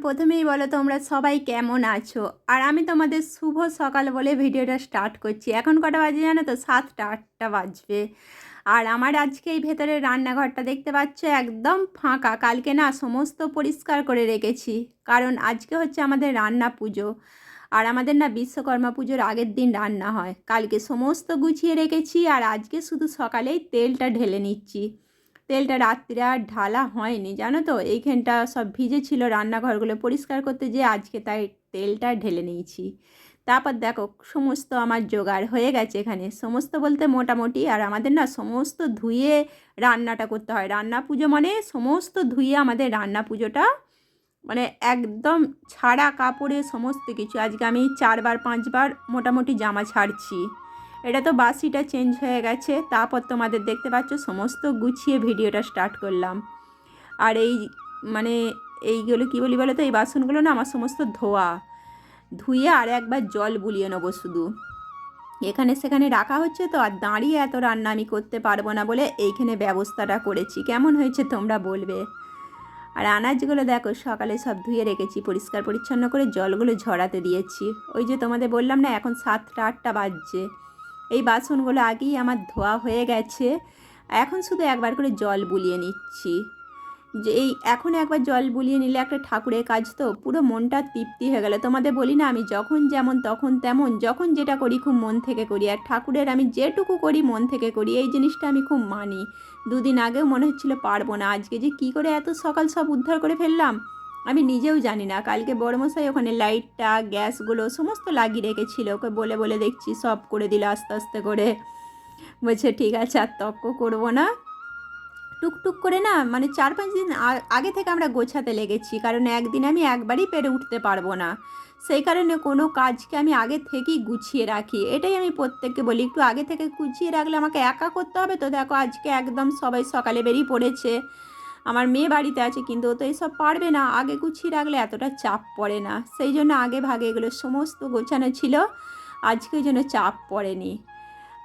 প্রথমেই বলো তোমরা সবাই কেমন আছো? আর আমি তোমাদের শুভ সকাল বলে ভিডিওটা স্টার্ট করছি। এখন কটা বাজে জানো তো? সাতটা, আটটা বাজবে। আর আমার আজকে এই ভেতরে রান্নাঘরটা দেখতে পাচ্ছ একদম ফাঁকা। কালকে না সমস্ত পরিষ্কার করে রেখেছি। কারণ আজকে হচ্ছে আমাদের রান্না পুজো। আর আমাদের না বিশ্বকর্মা পুজোর আগের দিন রান্না হয়। কালকে সমস্ত গুছিয়ে রেখেছি আর আজকে শুধু সকালেই তেলটা ঢেলে নিচ্ছি। তেলটা রাত্রিরে আর ঢালা হয়নি, জানো তো? এইখানটা সব ভিজে ছিল রান্নাঘরগুলো পরিষ্কার করতে যে আজকে তাই তেলটা ঢেলে নিয়েছি। তারপর দেখো, সমস্ত আমার জোগাড় হয়ে গেছে এখানে। সমস্ত বলতে মোটামুটি আর আমাদের না সমস্ত ধুয়ে রান্নাটা করতে হয়। রান্না পুজো মানে সমস্ত ধুয়ে আমাদের রান্না পুজোটা মানে একদম ছাড়া কাপড়ে সমস্ত কিছু। আজকে আমি চারবার, পাঁচবার মোটামুটি জামা ছাড়ছি। এটা তো বাসিটা চেঞ্জ হয়ে গেছে, তারপর তোমাদের দেখতে পাচ্ছ সমস্ত গুছিয়ে ভিডিওটা স্টার্ট করলাম। আর এই মানে এইগুলো কী বলি বলো তো এই বাসনগুলো না আমার সমস্ত ধোয়া। ধুয়ে আর একবার জল বুলিয়ে নেব শুধু। এখানে সেখানে রাখা হচ্ছে তো, আর দাঁড়িয়ে এত রান্না আমি করতে পারব না বলে এইখানে ব্যবস্থাটা করেছি। কেমন হয়েছে তোমরা বলবে। আর আনাজগুলো দেখো, সকালে সব ধুয়ে রেখেছি, পরিষ্কার পরিচ্ছন্ন করে জলগুলো ঝরাতে দিয়েছি। ওই যে তোমাদের বললাম না, এখন সাতটা আটটা বাজছে। এই বাসনগুলো আগেই আমার ধোয়া হয়ে গেছে। এখন শুধু একবার করে জল বুলিয়ে নিচ্ছি। যে এই এখন একবার জল বুলিয়ে নিলে একটা ঠাকুরের কাজ তো, পুরো মনটা তৃপ্তি হয়ে গেল। তোমাদের বলি না, আমি যখন যেমন তখন তেমন, যখন যেটা করি খুব মন থেকে করি। আর ঠাকুরের আমি যেটুকু করি মন থেকে করি, এই জিনিসটা আমি খুব মানি। দুদিন আগেও মনে হচ্ছিল পারব না, আজকে যে কি করে এত সকাল সব উদ্ধার করে ফেললাম। আমি নিজেও জানি না। কালকে বড়মশাই ওখানে লাইটটা, গ্যাসগুলো সমস্ত লাগিয়ে রেখেছিল। ওকে বলে বলে দেখছি সব করে দিল আস্তে আস্তে করে। বলছে, ঠিক আছে, আর তক্ক করব না। টুকটুক করে না মানে চার পাঁচ দিন আগে থেকে আমরা গোছাতে লেগেছি। কারণ একদিন আমি একবারই পেরে উঠতে পারব না। সেই কারণে কোনো কাজকে আমি আগে থেকেই গুছিয়ে রাখি। এটাই আমি প্রত্যেককে বলি, একটু আগে থেকে গুছিয়ে রাখলে আমাকে একা করতে হবে তো? দেখো, আজকে একদম সবাই সকালে বেরিয়ে পড়েছে। আমার মেয়ে বাড়িতে আছে, কিন্তু ও তো এইসব পারবে না। আগে গুছিয়ে রাখলে এতটা চাপ পড়ে না। সেই জন্য আগে ভাগে এগুলো সমস্ত গোছানো ছিল। আজকে ওই জন্য চাপ পড়েনি।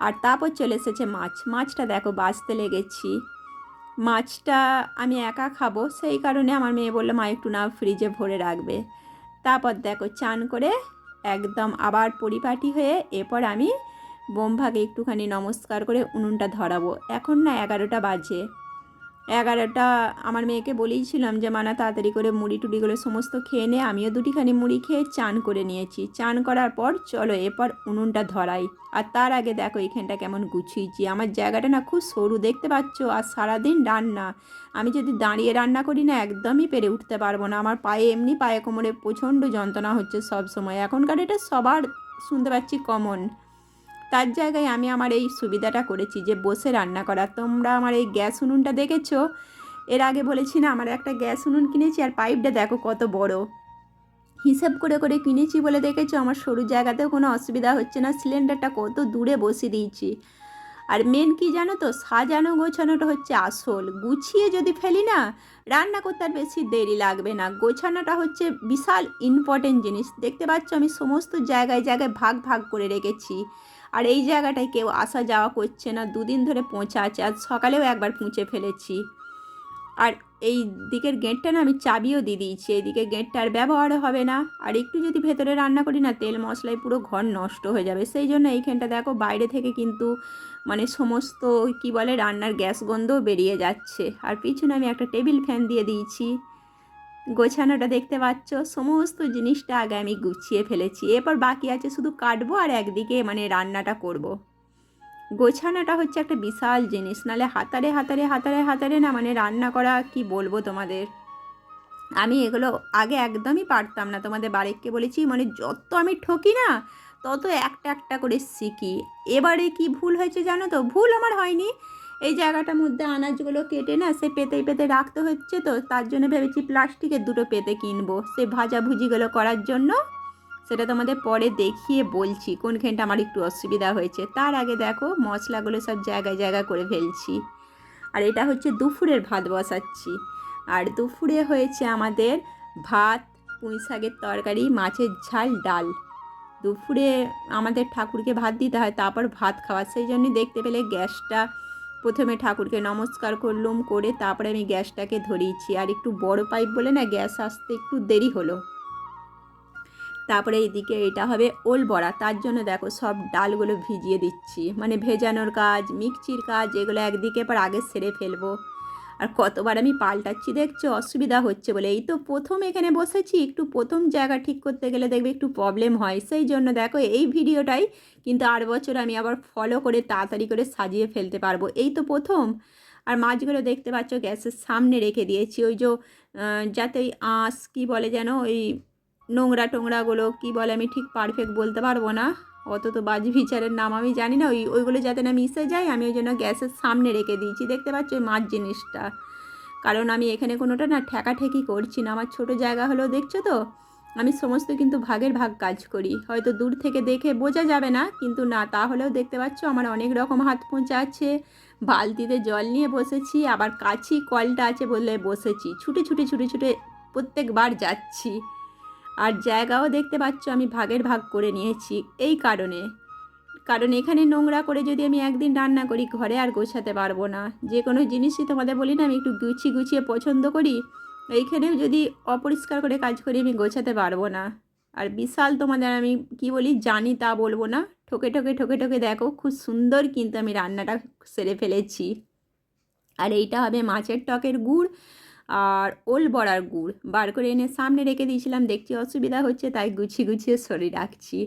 আর তারপর চলে এসেছে মাছ। মাছটা দেখো, বাঁচতে লেগেছি। মাছটা আমি একা খাব। সেই কারণে আমার মেয়ে বলল, মা, একটু না ফ্রিজে ভরে রাখবে। তারপর দেখো, চান করে একদম আবার পরিপাটি হয়ে এরপর আমি বোমভাগে একটুখানি নমস্কার করে উনুনটা ধরাবো। এখন না এগারোটা বাজে। এগারোটা আমার মেয়েকে বলেইছিলাম যে মানা তাড়াতাড়ি করে মুড়ি টুড়িগুলো সমস্ত খেয়ে নে। আমিও দুটিখানি মুড়ি খেয়ে চান করে নিয়েছি। চান করার পর চলো এরপর উনুনটা ধরাই। আর তার আগে দেখো এখানটা কেমন গুছিয়েছি। আমার জায়গাটা না খুব সরু, দেখতে পাচ্ছ? আর সারাদিন রান্না। আমি যদি দাঁড়িয়ে রান্না করি না, একদমই পেরে উঠতে পারব না। আমার পায়ে এমনি পায়ে কোমরে প্রচণ্ড যন্ত্রণা হচ্ছে সব সময় এখনকার এটা সবার শুনতে পাচ্ছি কমন তার জায়গায় আমি আমার এই সুবিধাটা করেছি যে বসে রান্না করা। তোমরা আমার এই গ্যাস উনুনটা দেখেছ? এর আগে বলেছি না, আমার একটা গ্যাস উনুন কিনেছি আর পাইপটা দেখো কত বড়। হিসাব করে করে কিনেছি বলে দেখেছ, আমার সরু জায়গাতেও কোনো অসুবিধা হচ্ছে না, সিলিন্ডারটা কত দূরে বসিয়ে দিয়েছি। আর মেন কি জানো তো, সাজানো গোছানোটা হচ্ছে আসল। গুছিয়ে যদি ফেলি না, রান্না করতে আর বেশি দেরি লাগবে না। গোছানোটা হচ্ছে বিশাল ইম্পর্টেন্ট জিনিস। দেখতে পাচ্ছ আমি সমস্ত জায়গায় জায়গায় ভাগ ভাগ করে রেখেছি। আর এই জায়গাটায় কেউ আসা যাওয়া করছে না। দুদিন ধরে পৌঁছা আছে। আজ সকালেও একবার পুঁছে ফেলেছি। আর এই দিকের গেটটা না আমি চাবিও দিয়ে দিয়েছি। এইদিকে গেটটা আর ব্যবহারও হবে না। আর একটু যদি ভেতরে রান্না করি না, তেল মশলায় পুরো ঘর নষ্ট হয়ে যাবে। সেই জন্য এইখানটা দেখো, বাইরে থেকে কিন্তু মানে সমস্ত কি বলে রান্নার গ্যাস গন্ধও বেরিয়ে যাচ্ছে। আর পিছনে আমি একটা টেবিল ফ্যান দিয়ে দিয়েছি। গোছানোটা দেখতে পাচ্ছ? সমস্ত জিনিসটা আগে আমি গুছিয়ে ফেলেছি। এরপর বাকি আছে শুধু কাটবো আর একদিকে মানে রান্নাটা করব। গোছানোটা হচ্ছে একটা বিশাল জিনিস। নালে হাতারে হাতারে হাতারে হাতারে না মানে রান্না করা কি বলব তোমাদের? আমি এগুলো আগে একদমই পারতাম না। তোমাদের বাড়িকে বলেছি মানে যত আমি ঠকি না, তত একটা একটা করে শিখি। এবারে কি ভুল হয়েছে জানো তো? ভুল আমার হয়নি। এই জায়গাটার মধ্যে আনাজগুলো কেটে না সে পেতে পেতে রাখতে হচ্ছে তো, তার জন্য ভেবেছি প্লাস্টিকের দুটো পেতে কিনবো। সে ভাজাভুজিগুলো করার জন্য সেটা তোমাদের পরে দেখিয়ে বলছি, কোনখানটা আমার একটু অসুবিধা হয়েছে। তার আগে দেখো, মশলাগুলো সব জায়গায় জায়গা করে ফেলছি। আর এটা হচ্ছে দুপুরের ভাত বসাচ্ছি। আর দুপুরে হয়েছে আমাদের ভাত, পুঁই শাকের তরকারি, মাছের ঝাল, ডাল। দুপুরে আমাদের ঠাকুরকে ভাত দিতে হয়, তারপর ভাত খাওয়া। সেই জন্যই দেখতে পেলে গ্যাসটা প্রথমে ঠাকুরকে নমস্কার করলুম করে তারপরে আমি গ্যাসটাকে ধরিয়েছি। আর একটু বড় পাইপ বলে না গ্যাস আসতে একটু দেরি হলো। তারপরে এদিকে এটা হবে ওল বড়া। তার জন্য দেখো সব ডালগুলো ভিজিয়ে দিচ্ছি। মানে ভেজানোর কাজ, মিক্সির কাজ, এগুলো একদিকে পর আগে সেরে ফেলব। আর কতবার আমি পাল্টাচ্ছি দেখছ? অসুবিধা হচ্ছে বলে। এই তো প্রথম এখানে বসেছি, একটু প্রথম জায়গা ঠিক করতে গেলে দেখবে একটু প্রবলেম হয়। সেই জন্য দেখো, এই ভিডিওটাই কিন্তু আর বছর আমি আবার ফলো করে তাড়াতাড়ি করে সাজিয়ে ফেলতে পারব। এই তো প্রথম। আর মাছগুলো দেখতে পাচ্ছ, গ্যাসের সামনে রেখে দিয়েছি। ওই যে যাতে ওই আঁশ, কী বলে যেন, ওই নোংরা টোংরাগুলো কী বলে আমি ঠিক পারফেক্ট বলতে পারব না। অত তো বাজি বিচারের নাম আমি জানি না। ওই, ওইগুলো যাতে না মিশে যায়, আমি ওই জন্য গ্যাসের সামনে রেখে দিয়েছি। দেখতে পাচ্ছ ওই মাছ জিনিসটা। কারণ আমি এখানে কোনোটা না ঠেকাঠেকি করছি না। আমার ছোট জায়গা হলেও দেখছ তো? আমি সমস্ত কিন্তু ভাগের ভাগ কাজ করি। হয়তো দূর থেকে দেখে বোঝা যাবে না, কিন্তু না, তাহলেও দেখতে পাচ্ছ আমার অনেক রকম হাত পোঁচা আছে। বালতিতে জল নিয়ে বসেছি, আবার কাছি কলটা আছে বলে বসেছি। ছুটে ছুটে ছুটে ছুটে প্রত্যেকবার যাচ্ছি। আর জায়গাও দেখতে পাচ্ছ আমি ভাগের ভাগ করে নিয়েছি, এই কারণে। কারণ এখানে নোংরা করে যদি আমি একদিন রান্না করি, ঘরে আর গোছাতে পারব না। যে কোনো জিনিসই তোমাদের বলি না, আমি একটু গুছিয়ে গুছিয়ে পছন্দ করি, এইখানেও যদি অপরিষ্কার করে কাজ করি, আমি গোছাতে পারব না। আর বিশাল তোমাদের আমি কি বলি, জানি তা বলব না। ঠোকে ঠোকে ঠোকে ঠোকে দেখো, খুব সুন্দর কিন্তু আমি রান্নাটা সেরে ফেলেছি। আর এইটা হবে মাছের টকের গুড় আর ওল বড়ার গুড় বার করে এনে সামনে রেখে দিয়েছিলাম, দেখছি অসুবিধা হচ্ছে, তাই গুছিয়ে গুছিয়ে সরিয়ে রাখছি।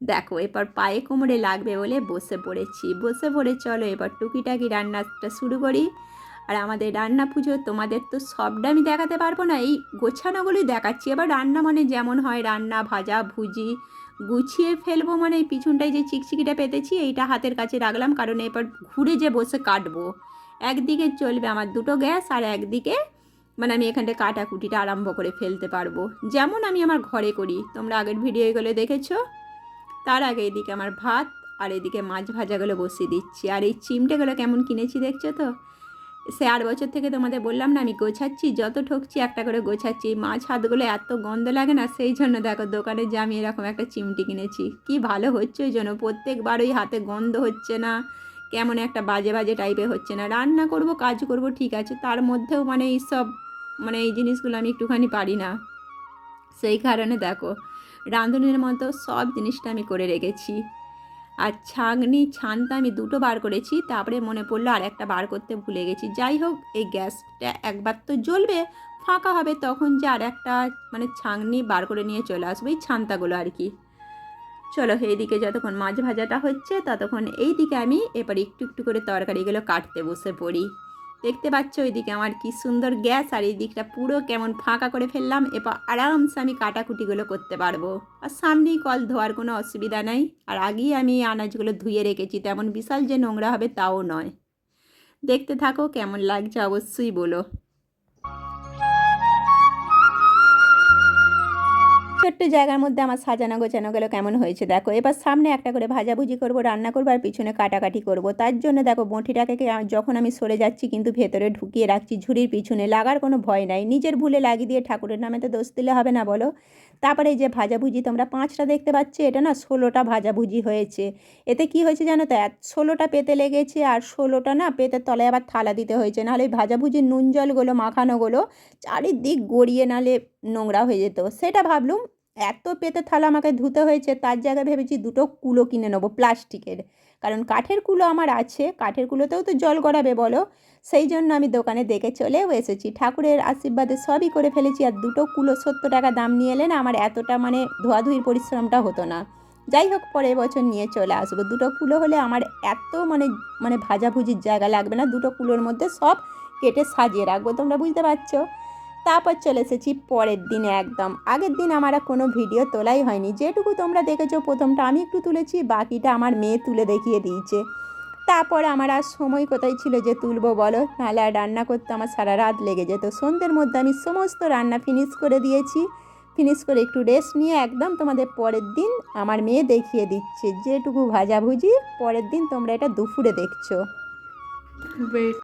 দেখো এবার পায়ে কোমরে লাগবে বলে বসে পড়েছি। বসে পড়ে চলো এবার টুকিটাকি রান্নাটা শুরু করি। আর আমাদের রান্না পুজো, তোমাদের তো সবটা আমি দেখাতে পারব না, এই গোছানোগুলোই দেখাচ্ছি। এবার রান্না মানে যেমন হয়, রান্না, ভাজা, ভুজি, গুছিয়ে ফেলব মানে পিছনটায় যে চিকচিকিটা পেতেছি, এইটা হাতের কাছে রাখলাম, কারণ এবার ঘুরে যে বসে কাটবো। একদিকে চলবে আমার দুটো গ্যাস, আর একদিকে মানে আমি এখানটা কাটাকুটিটা আরম্ভ করে ফেলতে পারব। যেমন আমি আমার ঘরে করি। তোমরা আগের ভিডিওগুলো দেখেছ? তার আগে এদিকে আমার ভাত, আর এদিকে মাছ ভাজাগুলো বসিয়ে দিচ্ছি। আর এই চিমটেগুলো কেমন কিনেছি দেখছ তো? সে আট বছর থেকে তোমাদের বললাম না, আমি গোছাচ্ছি, যত ঠকছি একটা করে গোছাচ্ছি। মাছ হাতগুলো এত গন্ধ লাগে না, সেই জন্য দেখো দোকানে যে আমি এরকম একটা চিমটি কিনেছি। কি ভালো হচ্ছে ওই জন্য প্রত্যেকবার ওই হাতে গন্ধ হচ্ছে না, কেমন একটা বাজে বাজে টাইপের হচ্ছে না। রান্না করব, কাজ করব, ঠিক আছে। তার মধ্যেও মানে এই সব মানে এই জিনিসগুলো আমি একটুখানি পারি না। সেই কারণে দেখো, রাঁধুনির মতো সব জিনিসটা আমি করে রেখেছি। আর ছাঁকনি ছানটা আমি দুটো বার করেছি, তারপরে মনে পড়ল আর একটা বার করতে ভুলে গেছি। যাই হোক, এই গ্যাসটা একবার তো জ্বলবে, ফাঁকা হবে, তখন যে আর একটা মানে ছাঁকনি বার করে নিয়ে চলে আসব, এই ছান্তাগুলো আর কি। চলো, এইদিকে যতক্ষণ মাছ ভাজাটা হচ্ছে, ততক্ষণ এই দিকে আমি এবার একটু একটু করে তরকারিগুলো কাটতে বসে পড়ি। দেখতে পাচ্ছ ওইদিকে আমার কি সুন্দর গ্যাস, আর এই দিকটা পুরো কেমন ফাঁকা করে ফেললাম, এরপর আরামসে আমি কাটাকুটিগুলো করতে পারব। আর সামনেই কল ধোয়ার কোনো অসুবিধা নাই, আর আগেই আমি আনাজগুলো ধুয়ে রেখেছি, তেমন বিশাল যে নোংরা হবে তাও নয়। দেখতে থাকো কেমন লাগছে, অবশ্যই বলো। ছোট্ট জায়গার মধ্যে আমার সাজানো গোছানো গেলো কেমন হয়েছে দেখো। এবার সামনে একটা করে ভাজাভুজি করব, রান্না করব আর পিছনে কাটাকাটি করব। তার জন্য দেখো বঁটিটাকে যখন আমি সরে যাচ্ছি কিন্তু ভেতরে ঢুকিয়ে রাখছি ঝুড়ির পিছনে, লাগার কোনো ভয় নাই। নিজের ভুলে লাগিয়ে দিয়ে ঠাকুরের নামে তো দোষ দিলে হবে না বলো। তারপরে এই যে ভাজাভুজি, তোমরা পাঁচটা দেখতে পাচ্ছ, এটা না ষোলোটা ভাজাভুজি হয়েছে। এতে কি হয়েছে জানো তো ষোলোটা পেতে লেগেছে আর ষোলোটা না পেতে তলায় আবার থালা দিতে হয়েছে। নাহলে ওই ভাজাভুজির নুন জলগুলো, মাখানোগুলো চারিদিক গড়িয়ে নালে নোংরা হয়ে যেত। সেটা ভাবলুম, এত পেতে থালা আমাকে ধুতে হয়েছে, তার জায়গায় ভেবেছি দুটো কুলো কিনে নেব প্লাস্টিকের। কারণ কাঠের কুলো আমার আছে, কাঠের কুলোতেও তো জল গড়াবে বলো। সেই জন্য আমি দোকানে দেখে চলেও এসেছি। ঠাকুরের আশীর্বাদে সবই করে ফেলেছি আর দুটো কুলো সত্তর টাকা দাম নিয়ে এলে না আমার এতটা মানে ধোয়াধুয়ির পরিশ্রমটা হতো না। যাই হোক, পরের বছর নিয়ে চলে আসব। দুটো কুলো হলে আমার এত মানে মানে ভাজাভুজির জায়গা লাগবে না। দুটো কুলোর মধ্যে সব কেটে সাজিয়ে রাখব। তোমরা বুঝতে পারছ? তারপর চলে এসেছি পরের দিনে একদম। আগের দিন আমার কোনো ভিডিও তোলাই হয়নি। যেটুকু তোমরা দেখেছ প্রথমটা আমি একটু তুলেছি, বাকিটা আমার মেয়ে তুলে দেখিয়ে দিয়েছে। তারপর আমার আর সময় কোথায় ছিল যে তুলবো বলো? নাহলে আর রান্না করতে আমার সারা রাত লেগে যেত। সন্ধ্যের মধ্যে আমি সমস্ত রান্না ফিনিশ করে দিয়েছি। ফিনিশ করে একটু রেস্ট নিয়ে একদম তোমাদের পরের দিন আমার মেয়ে দেখিয়ে দিচ্ছে। যেটুকু ভাজাভুজি, পরের দিন তোমরা এটা দুপুরে দেখছ.